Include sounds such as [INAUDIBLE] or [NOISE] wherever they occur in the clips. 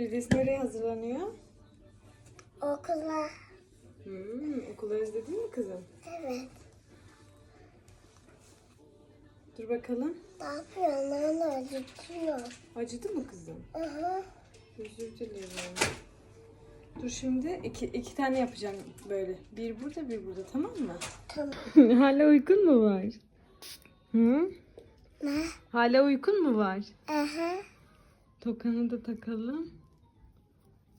Firdevs nereye hazırlanıyor? Okula. Hmm, okulu özledin mi kızım? Evet. Dur bakalım. Ne yapıyorsun? Anne acıtıyor. Acıdı mı kızım? Aha. Özür dilerim. Dur şimdi iki, iki tane yapacağım böyle. Bir burada bir burada tamam mı? Tamam. [LAUGHS] Hala uykun mu var? Hı? Ne? Hala uykun mu var? Aha. Tokanı da takalım.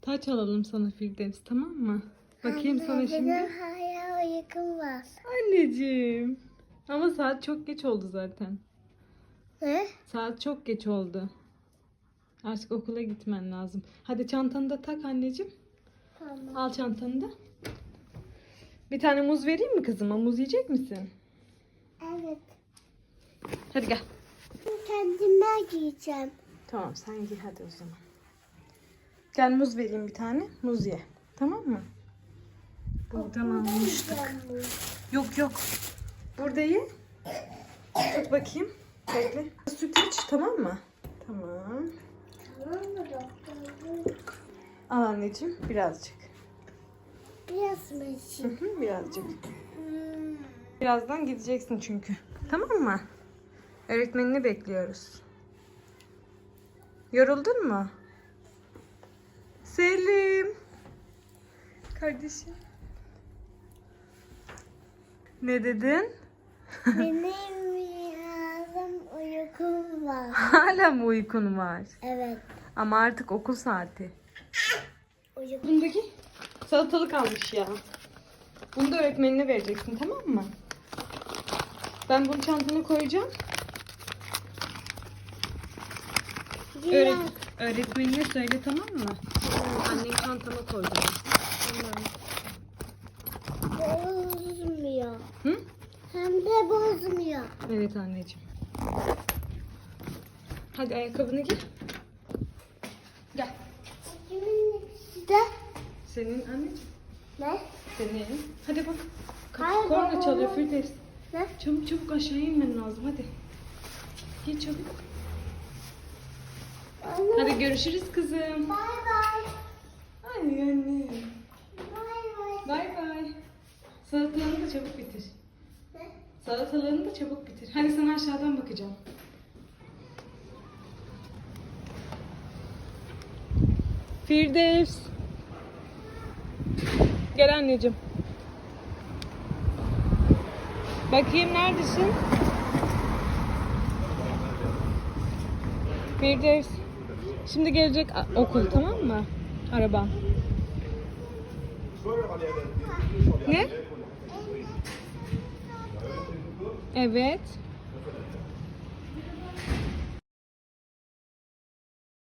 Taç alalım sana Firdevs tamam mı? Bakayım sana Anne, şimdi. Benim hala uykum var. Anneciğim. Ama saat çok geç oldu zaten. Ne? Saat çok geç oldu. Artık okula gitmen lazım. Hadi çantanı da tak anneciğim. Tamam. Al çantanı da. Bir tane muz vereyim mi kızıma? Muz yiyecek misin? Evet. Hadi gel. Kendime giyeceğim. Tamam sen giy hadi o zaman. Gel muz vereyim bir tane. Muz ye. Tamam mı? Buradan almıştık. Yok yok. Burada ye. Tut bakayım. Bekle. Süt iç tamam mı? Tamam. Al anneciğim birazcık. Biraz mı hı, birazcık. Hmm. Birazdan gideceksin çünkü. Tamam mı? Öğretmenini bekliyoruz. Yoruldun mu? Selim. Kardeşim. Ne dedin? Benim yarım uykum var. [LAUGHS] Hala mı uykun var? Evet. Ama artık okul saati. Uykum. Bundaki salatalık almış ya. Bunu da öğretmenine vereceksin tamam mı? Ben bunu çantana koyacağım. Öğret öğretmenine söyle tamam mı? Annen çantama koyacak. Bozmuyor. Hı? Hem de bozmuyor. Evet anneciğim. Hadi ayakkabını giy. Gel. Kimin de Senin anneciğim. ne? Senin. Hadi bak. Hayır, Korna çalıyor Firdevs. Ne? Çabuk çabuk aşağı inmen lazım hadi. Giy çabuk. Anne. Hadi görüşürüz kızım. Bay bay. Ay anne. Bay bay. Bay bay. Salatalarını da çabuk bitir. Salatalarını da çabuk bitir. Hadi sana aşağıdan bakacağım. Firdevs. Gel anneciğim. Bakayım neredesin? Firdevs. Şimdi gelecek okul tamam mı? Araba. Ne? Evet.